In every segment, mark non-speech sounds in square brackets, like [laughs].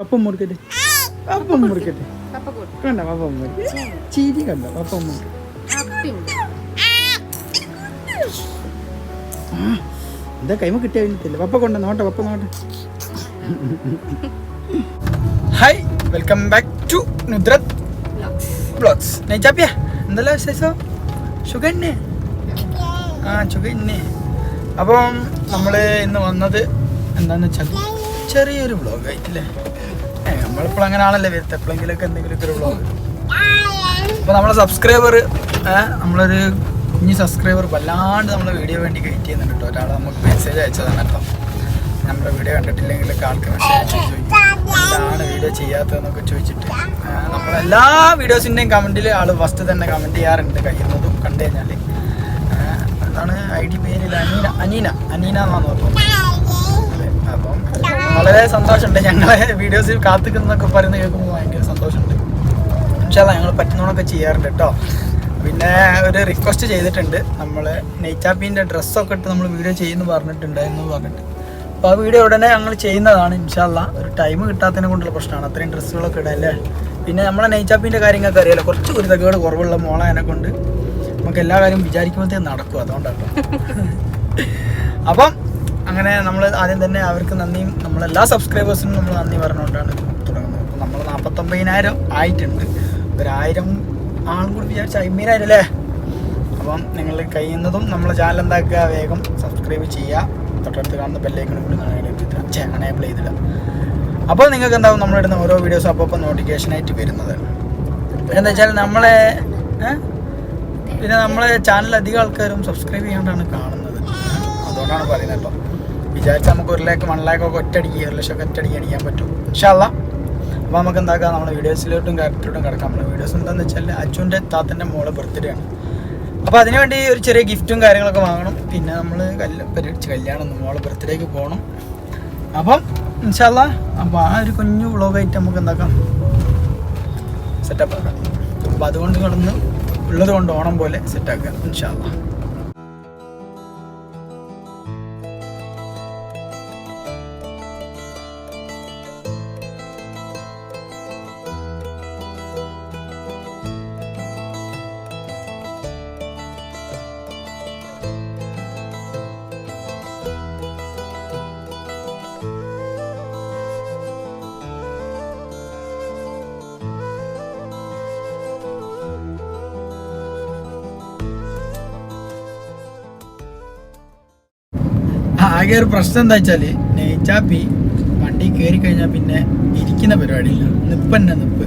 പപ്പം മുറിക്കട്ടെ പപ്പം മുറിക്കട്ടെ കണ്ട പപ്പം മുറിക്കട്ടെ ചിരി കണ്ട ആ എന്താ കൈമ കിട്ടിയ കഴിഞ്ഞിട്ടില്ല പപ്പ കൊണ്ട നോട്ടെ പപ്പ നോട്ടെ hi welcome back to Nudrath blogs നെയ്ച്ചാപ്പിയ എന്തല്ല വിശേഷം? സുഖന്നെ? ആ സുഖന്നെ. അപ്പം നമ്മൾ ഇന്ന് വന്നത് എന്താന്ന് വെച്ചാൽ ചെറിയൊരു ഏ നമ്മളിപ്പോൾ അങ്ങനെ ആണല്ലേ വരുന്നത് എപ്പോഴെങ്കിലൊക്കെ എന്തെങ്കിലുമൊക്കെ ഒരു വ്ളോഗ് അപ്പോൾ നമ്മളെ സബ്സ്ക്രൈബർ നമ്മളൊരു കുഞ്ഞ് സബ്സ്ക്രൈബർ വല്ലാണ്ട് നമ്മളെ വീഡിയോ വേണ്ടി വെയിറ്റ് ചെയ്യുന്നുണ്ട് കേട്ടോ. ഒരാൾ നമുക്ക് മെസ്സേജ് അയച്ചതാണ് കേട്ടോ. നമ്മുടെ വീഡിയോ കണ്ടിട്ടില്ലെങ്കിലൊക്കെ ആൾക്ക് മെസ്സേജ് എന്താണ് വീഡിയോ ചെയ്യാത്തതെന്നൊക്കെ ചോദിച്ചിട്ട്. നമ്മളെല്ലാ വീഡിയോസിന്റെയും കമന്റിൽ ആൾ ഫസ്റ്റ് തന്നെ കമന്റ് ചെയ്യാറുണ്ട്. കഴിയുന്നതും കണ്ടു കഴിഞ്ഞാൽ അതാണ് ഐ ഡി പേരിൽ അനീന. അനീന. അനീന എന്നാണ് അപ്പം വളരെ സന്തോഷമുണ്ട്. ഞങ്ങളെ വീഡിയോസിൽ കാത്തിക്കുന്നൊക്കെ പറയുന്നത് കേൾക്കുമ്പോൾ ഭയങ്കര സന്തോഷമുണ്ട്. പക്ഷേ ഞങ്ങൾ പറ്റുന്നതൊക്കെ ചെയ്യാറുണ്ട് കേട്ടോ. പിന്നെ ഒരു റിക്വസ്റ്റ് ചെയ്തിട്ടുണ്ട്. നമ്മൾ നെയ്ച്ചാപ്പീന്റെ ഡ്രസ്സൊക്കെ ഇട്ട് നമ്മൾ വീഡിയോ ചെയ്യുന്നു എന്ന് പറഞ്ഞിട്ട്. അപ്പോൾ ആ വീഡിയോ ഉടനെ ഞങ്ങൾ ചെയ്യുന്നതാണ് ഇൻഷാല്ല ഒരു ടൈം കിട്ടാത്തതിനെ കൊണ്ടുള്ള പ്രശ്നമാണ്. അത്രയും ഡ്രസ്സുകളൊക്കെ ഇടല്ലേ പിന്നെ നമ്മളെ നെയ്ച്ചാപ്പീന്റെ കാര്യങ്ങൾക്ക് അറിയാലോ. കുറച്ച് കുരുതകേട് കുറവുള്ള മോളെ എന്നെ കൊണ്ട് നമുക്ക് എല്ലാ കാര്യവും വിചാരിക്കുമ്പോഴത്തേക്കും നടക്കും. അതുകൊണ്ടാണ് [laughs] അപ്പം അങ്ങനെ നമ്മൾ ആദ്യം തന്നെ അവർക്ക് നന്ദിയും നമ്മളെല്ലാ സബ്സ്ക്രൈബേഴ്സിനും നമ്മൾ നന്ദി പറഞ്ഞുകൊണ്ടാണ് തുടങ്ങുന്നത്. അപ്പോൾ നമ്മൾ നാൽപ്പത്തൊമ്പതിനായിരം ആയിട്ടുണ്ട്. ഒരായിരം ആളും കൂടി വിചാരിച്ച അയ്മീനായിരം അല്ലേ അപ്പം നിങ്ങൾ കഴിയുന്നതും നമ്മളെ ചാനൽ എന്താക്കുക? വേഗം സബ്സ്ക്രൈബ് ചെയ്യുക. തൊട്ടടുത്ത് കാണുന്ന ബെല്ലേക്കും കൂടി അണേബിൾ ചെയ്തിടുക അപ്പോൾ നിങ്ങൾക്ക് എന്താവും? നമ്മളിടുന്ന ഓരോ വീഡിയോസ് അപ്പോൾ അപ്പോൾ നോട്ടിഫിക്കേഷനായിട്ട് വരുന്നത്. എന്താ വെച്ചാൽ നമ്മളെ പിന്നെ നമ്മളെ ചാനൽ അധികം ആൾക്കാരും സബ്സ്ക്രൈബ് ചെയ്യാണ്ടാണ് കാണുന്നത്. അതുകൊണ്ടാണ് പറയുന്നത് കേട്ടോ. വിചാരിച്ച നമുക്ക് ഒരു ലാക്ക് വൺ ലാക്ക് ഒക്കെ ഒറ്റയടിക്ക് ഒരു ലക്ഷം ഒക്കെ ഒറ്റയടിക്ക് അടിക്കാൻ പറ്റും. ഇൻഷാല്ല അപ്പോൾ നമുക്ക് എന്താക്കാം? നമ്മുടെ വീഡിയോസിലോട്ടും കാര്യത്തിലോട്ടും കിടക്കാം. നമ്മുടെ വീഡിയോസ് എന്താണെന്ന് വെച്ചാൽ അച്ഛന്റെ താത്തന്റെ മോളെ ബർത്ത്ഡേ ആണ്. അപ്പോൾ അതിനുവേണ്ടി ഒരു ചെറിയ ഗിഫ്റ്റും കാര്യങ്ങളൊക്കെ വാങ്ങണം. പിന്നെ നമ്മൾ കല്ല് പരിപാടിച്ച് കല്യാണം മോളെ ബർത്ത്ഡേക്ക് പോകണം അപ്പം ഇൻഷാല്ല അപ്പോൾ ആ ഒരു കുഞ്ഞു വ്ളോഗായിട്ട് നമുക്ക് എന്താക്കാം? സെറ്റപ്പ് ആക്കാം. അപ്പോൾ അതുകൊണ്ട് കിടന്ന് ഉള്ളത് കൊണ്ട് ഓണം പോലെ സെറ്റാക്കുക ഇൻഷാല്ല ആകെ ഒരു പ്രശ്നം എന്താ വെച്ചാൽ നെയ്ച്ചാപ്പി വണ്ടി കയറി കഴിഞ്ഞാൽ പിന്നെ ഇരിക്കുന്ന പരിപാടിയില്ല. നിപ്പ് തന്നെ നിപ്പ്.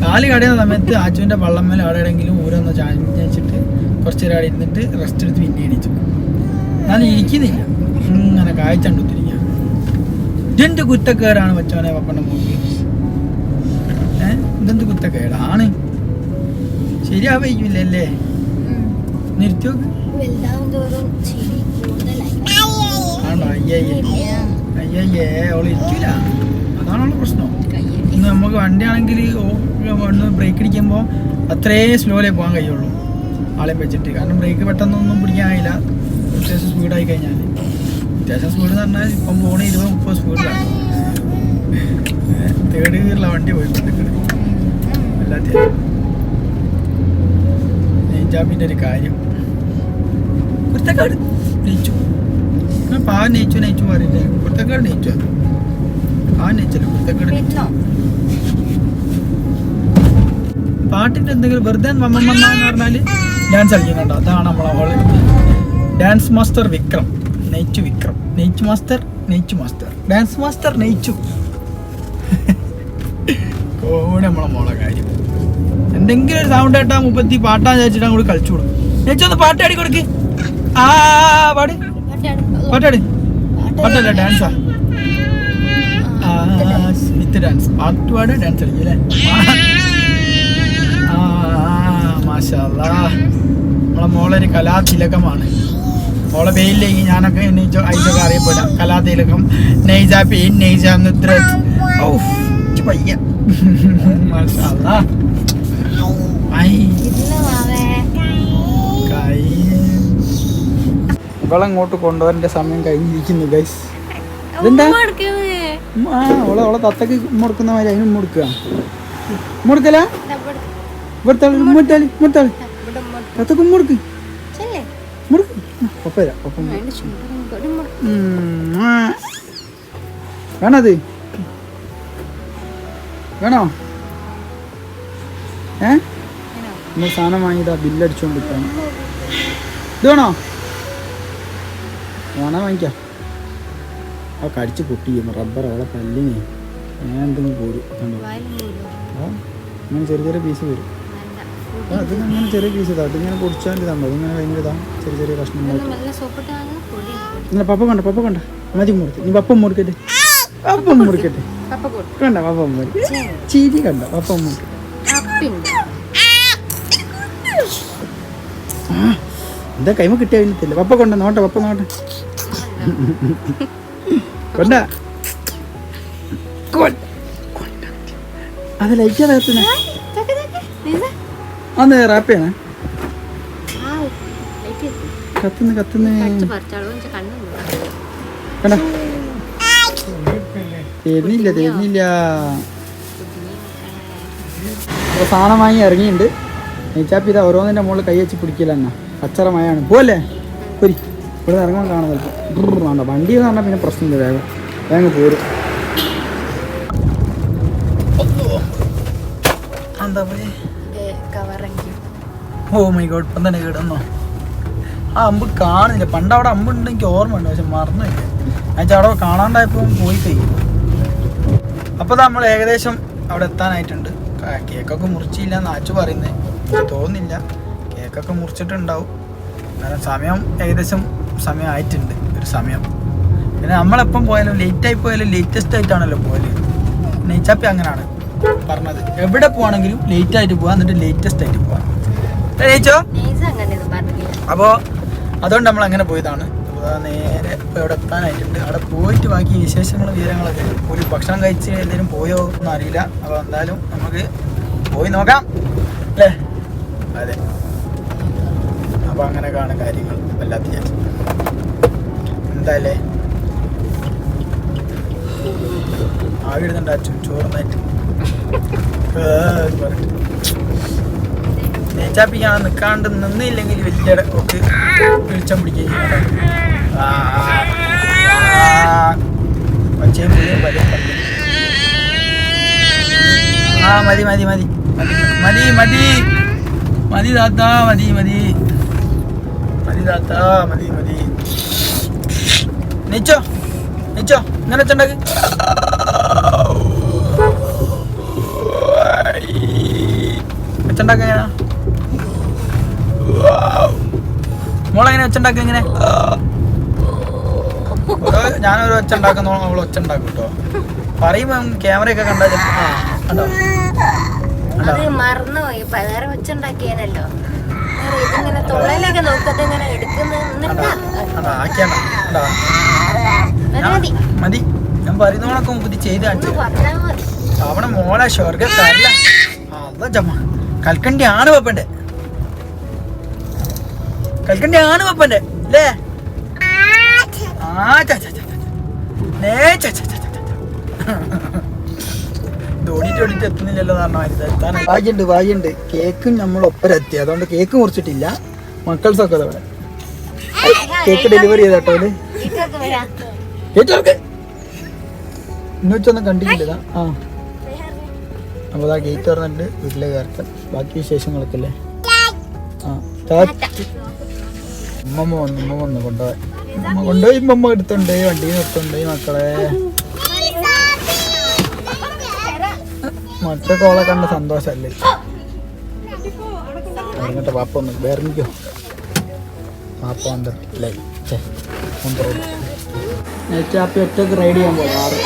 കാൽ കടയുന്ന സമയത്ത് ആച്ചുവിന്റെ മേലെ അവിടെ എവിടെയെങ്കിലും ഊരൊന്ന് ചാഞ്ഞ് വെച്ചിട്ട് കുറച്ച് നേരം ഇരുന്നിട്ട് റെസ്റ്റ് എടുത്ത് പിന്നെ ഇടിച്ചു എന്നാലും ഇരിക്കുന്നില്ല. ഇങ്ങനെ കാഴ്ചണ്ടുത്തിരിക്കുക ഇതെന്ത് കുത്തക്കേടാണ് വെച്ചവനെ പപ്പന്റെ മൂക്കി ഏഹ് ഇതെന്ത് കുത്തക്കേടാണ്? ശരിയാവയ്ക്കില്ലല്ലേ നിർത്തി നോക്ക് ആണോ അയ്യേ അയ്യേ അവൾ ഇരിക്കില്ല അതാണുള്ള പ്രശ്നം. ഇന്ന് നമുക്ക് വണ്ടിയാണെങ്കിൽ ഒന്ന് ബ്രേക്ക് അടിക്കുമ്പോൾ അത്രേ സ്ലോയിലേ പോകാൻ കഴിയുള്ളൂ. ആളെ വെച്ചിട്ട്. കാരണം ബ്രേക്ക് പെട്ടെന്നൊന്നും പിടിക്കാൻ കഴിയില്ല അത്യാവശ്യം സ്പീഡായി കഴിഞ്ഞാൽ അത്യാവശ്യം സ്പീഡ് എന്ന് പറഞ്ഞാൽ ഇപ്പം പോണ ഇരുപത് മുപ്പത് സ്പീഡിലാണ് തേർഡ് ഗിയറിലാണ് വണ്ടി പോയിട്ടുണ്ട്. എല്ലാത്തിനും നെയ്ജാബിന്റെ ഒരു കാര്യം. കുരുത്തക്കാട്. നെയ്ച്ചു ഞാൻ ആ നെയ്ച്ചു നെയ്ച്ചു പറയില്ലേ കുരുത്തക്കാട് നെയ്ച്ചു? ആ നെയ്ച്ചല്ല കുരുത്തക്കാട്? പാട്ടിന്റെ എന്തെങ്കിലും വെറുതെ മമ്മമ്മ എന്ന് പറഞ്ഞാൽ ഡാൻസ് കളിക്കുന്നുണ്ടോ? അതാണ് നമ്മളെ ഹോളിൽ ഡാൻസ് മാസ്റ്റർ വിക്രം നെയ്ച്ചു വിക്രം. നെയ്ച്ചു മാസ്റ്റർ നെയ്ച്ചു മാസ്റ്റർ ഡാൻസ് മാസ്റ്റർ നെയ്ച്ചു. കോടി നമ്മളെ മോളെ കാര്യം. എന്തെങ്കിലും ഒരു സൗണ്ട് കേട്ടാ മുപ്പത്തി പാട്ടാന്ന് ചോദിച്ചിട്ട് അങ്ങോട്ട് കളിച്ചു കൊടുക്കും. നെയ്ച്ചു ഒന്ന് പാട്ട് ആടി കൊടുക്ക്. ആ പാട് പാട്ടാട് പാട്ടല്ല ഡാൻസാ സ്മിത്ത് ഡാൻസ് പാട്ട് പാട് ഡാൻസ് കളിക്കും അല്ലേ? മാഷാല്ലാ നമ്മളെ മോളൊരു കലാതിലകമാണ്. മോളെ പേരിലേക്ക് ഞാനൊക്കെ എണീച്ചോ അയച്ചൊക്കെ അറിയപ്പെടാം. കലാതിലകം. നെയ്ജ പെയിൻ നെയ്ജ നിദ്ര ഔ പയ്യ. മാഷാല്ലാ ഇവളങ്ങോട്ട് കൊണ്ടുവരേണ്ട സമയം കഴിഞ്ഞിരിക്കുന്നു ഗൈസ് ഇതെന്താ? ഉം, ആ ഓളെ ഓളെ തത്തക്ക് മുടക്കുന്ന മാതിരി അതിന് മുടക്കുക മുടക്കല മുട്ടാളി മുട്ടാളി തത്തക്ക് മുടക്ക് മുടക്ക് ഒപ്പം ആ. വേണത്? വേണോ? ഏ? നമ്മൾ സാധനം വാങ്ങിയതാ ബില്ലടിച്ചോണ്ടിരിക്കാണ്. ഇത് വേണോ? വേണോ വാങ്ങിക്കാം. ആ കടിച്ച് പൊട്ടിക്കുന്നു റബ്ബർ അവളെ പല്ലിനെ ഞാൻ എന്തെങ്കിലും പോരും. ഇങ്ങനെ ചെറിയ ചെറിയ പീസ് വരും. അത് അങ്ങനെ ചെറിയ പീസ് ഇതാ. അതിങ്ങനെ പൊടിച്ചാൽ ഇതാകുമ്പോൾ അതിങ്ങനെ ഭയങ്കര ഇതാ. ചെറിയ ചെറിയ കഷ്ണങ്ങൾ പപ്പ കണ്ട? പപ്പ കണ്ട? മതി മുറിക്ക് നീ പപ്പം മുറിക്കട്ടെ പപ്പം മുറിക്കട്ടെ കണ്ട? പപ്പം മുറി ചീരി കണ്ട? പപ്പം മുറിക്കട്ടെ എന്താ കൈമ കിട്ടിയ കഴിഞ്ഞിട്ടില്ല പപ്പ കൊണ്ട നോട്ടെ പപ്പ നോട്ടെ. കൊണ്ട. അത് ലൈറ്റ് അകത്തുന്ന അന്ന് റാപ്പിയാണ് കത്തുന്ന കത്തുന്ന. കണ്ട? തരുന്നില്ല തരുന്നില്ല സാധനം വാങ്ങി ഇറങ്ങിയിട്ടുണ്ട് നെയ്ച്ചാപ്പി ഇതാ ഓരോന്നിന്റെ മുകളിൽ കൈ വെച്ച് പിടിക്കില്ല എന്നാ. കച്ചറ മയാണ് പോലെ പോരി ഇവിടെ ഇറങ്ങാൻ കാണാൻ ചിലപ്പോൾ വേണ്ട. വണ്ടി എന്ന് പറഞ്ഞാൽ പിന്നെ പ്രശ്നമില്ല വേഗം. വേഗം പോരും. എന്താ ഓ മൈ ഗോഡ് ഇപ്പം തന്നെ കേടുന്നോ ആ അമ്പ് കാണുന്നില്ല. പണ്ട് അവിടെ അമ്പുണ്ട് എനിക്ക് ഓർമ്മയുണ്ട് പക്ഷെ മറന്നില്ല എന്നുവെച്ചാൽ അവിടെ കാണാണ്ടായപ്പോൾ പോയി കഴിയും അപ്പോൾ നമ്മൾ ഏകദേശം അവിടെ എത്താനായിട്ടുണ്ട്. കേക്കൊക്കെ മുറിച്ചില്ല എന്നാച്ചു പറയുന്നേ. പറയുന്നത് തോന്നുന്നില്ല. കേക്കൊക്കെ മുറിച്ചിട്ടുണ്ടാവും. കാരണം സമയം ഏകദേശം സമയം ആയിട്ടുണ്ട് ഒരു സമയം. പിന്നെ നമ്മളെപ്പം പോയാലും ലേറ്റ് ആയി പോയാലും ലേറ്റസ്റ്റ് ആയിട്ടാണല്ലോ പോയത് നെയ്ച്ചാപ്പി അങ്ങനെയാണ് പറഞ്ഞത്. എവിടെ പോകണമെങ്കിലും ലേറ്റ് ആയിട്ട് പോവാ എന്നിട്ട് ലേറ്റസ്റ്റ് ആയിട്ട് പോവാ. നെയ്ച്ചോ? അപ്പോൾ അതുകൊണ്ട് നമ്മൾ അങ്ങനെ പോയതാണ് നേരെ ഇപ്പൊ ഇവിടെ എത്താനായിട്ടുണ്ട്. അവിടെ പോയിട്ട് ബാക്കി വിശേഷങ്ങളും വിവരങ്ങളൊക്കെ. ഒരു ഭക്ഷണം കഴിച്ച് എന്തെങ്കിലും പോയോ ഒന്നും അറിയില്ല അപ്പോൾ എന്തായാലും നമുക്ക് പോയി നോക്കാം. അല്ലേ? അതെ. അപ്പോൾ അങ്ങനെ കാണും കാര്യങ്ങൾ. വല്ലാത്ത എന്തായാലേ? ആവിടുന്നുണ്ട് ചോറുന്നായിട്ട്. ഞാൻ നിൽക്കാണ്ട് നിന്നില്ലെങ്കിൽ വലിയ ഒക്കെ വെളിച്ചം പിടിക്കുക. ആ മതി മതി. മതി മതി മതി. മതി താത്ത മതി മതി. മതി താത്ത മതി മതി. നെച്ചോ നെച്ചോ ഇങ്ങനെ വെച്ചുണ്ടാക്കി. വെച്ചുണ്ടാക്ക എങ്ങനെ മോളെങ്ങനെ വെച്ചുണ്ടാക്ക എങ്ങനെ ഓരോ- ഞാനൊരു ഒച്ച ഉണ്ടാക്കുന്ന അവൾ ഒച്ച ഉണ്ടാക്കും കേട്ടോ. പറയുമ്പോ ക്യാമറയൊക്കെ കണ്ടാ ആ കണ്ടോ? മറന്നുപോയി. പ- ഒച്ച വെച്ചുണ്ടാക്കിയതല്ലോ വേറെ ഇതിങ്ങനെ തൊള്ളയിലൊക്കെ നോക്കത്ത് ഇങ്ങനെ എടുക്കുന്ന മതി. ഞാൻ പറയുന്നവണൊക്കെ മുപ്പത്തി ചെയ്ത് അവിടെ മോളെ സ്വർഗക്കാരില്ല അതാ ജമ്മ. കൽക്കണ്ടി ആണ് പപ്പന്റെ. കൽക്കണ്ടി ആണ് പപ്പന്റെ. അല്ലേ ആ ചാ ചാ ചാ ചാ. ചാ ചാ ചാ ചാ. ഓടിയിട്ട് ഓടിയിട്ട് എത്തുന്നില്ലല്ലോ എന്ന് പറഞ്ഞ എത്താൻ ഭാഗ്യണ്ട് ഭാഗ്യണ്ട് കേക്കും നമ്മൾ ഒപ്പരെത്തി അതുകൊണ്ട് കേക്ക് മുറിച്ചിട്ടില്ല. മക്കൾസൊക്കെ അവിടെ കേക്ക് ഡെലിവറി ചെയ്തോട്ടോ അല്ലേ ഇതൊക്കെ വരാം ഏറ്റവും ഇന്നുവെച്ചൊന്നും കണ്ടിട്ടില്ല ആ. അപ്പോൾ ആ ഗേറ്റ് തുറന്നിട്ട് വീട്ടിലെ കയറട്ടെ. ബാക്കി വിശേഷങ്ങളൊക്കെ അല്ലേ? ആ. ഉമ്മമ്മ വന്നു ഉമ്മ വന്നു കൊണ്ടുപോയി ഉമ്മ കൊണ്ടുപോയി ഉമ്മമ്മ എടുത്തുണ്ട്. വണ്ടി നിർത്തുണ്ടേ മക്കളെ. മറ്റൊക്കെ കോളെ കണ്ട സന്തോഷല്ലേ? ഇറങ്ങട്ടെ പാപ്പ ഒന്ന് വേർമിക്കോ? പാപ്പ നെറ്റ് ആപ്പി ഒറ്റയ്ക്ക് റൈഡ് ചെയ്യാൻ പോകും ആറ്.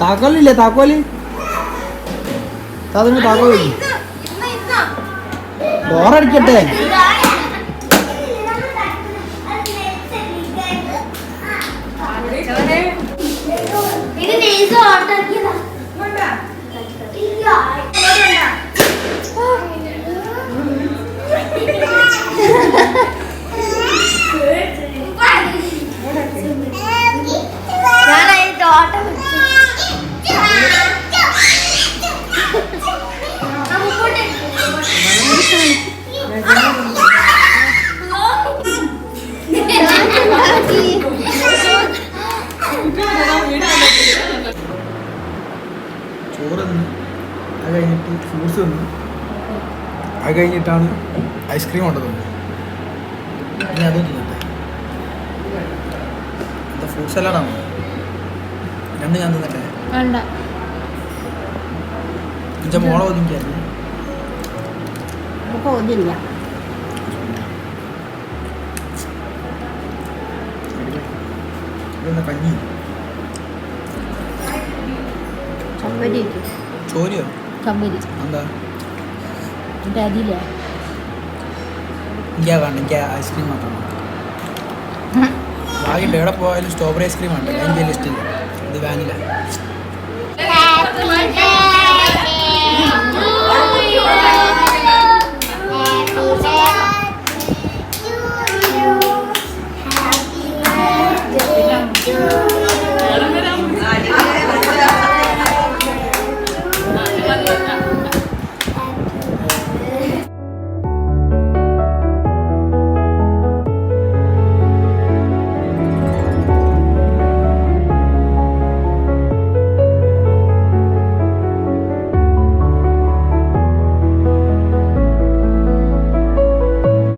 താക്കോലില്ലേ താക്കോലി? അതിന് താക്കോലി ഡോറടിക്കട്ടെ അത് കഴിഞ്ഞിട്ടാണ് ഐസ്ക്രീം കൊണ്ടത്. പിന്നെ അതും തിന്നട്ടെ. എന്താ ഫ്രൂട്ട് സലാഡാണോ രണ്ട് ഞാൻ തിന്നട്ടെ? എന്റെ മോളെ ഒതുങ്ങിയായിരുന്നു നമുക്ക് ഒതില്ല ഇതെന്താ കഞ്ഞി? ചോരിയോ? കമ്പനി. ഐസ്ക്രീം എവിടെ പോയാലും സ്ട്രോബെറി ഐസ്ക്രീം ഉണ്ട് അതിന്റെ ഇത് വാനില Yeah.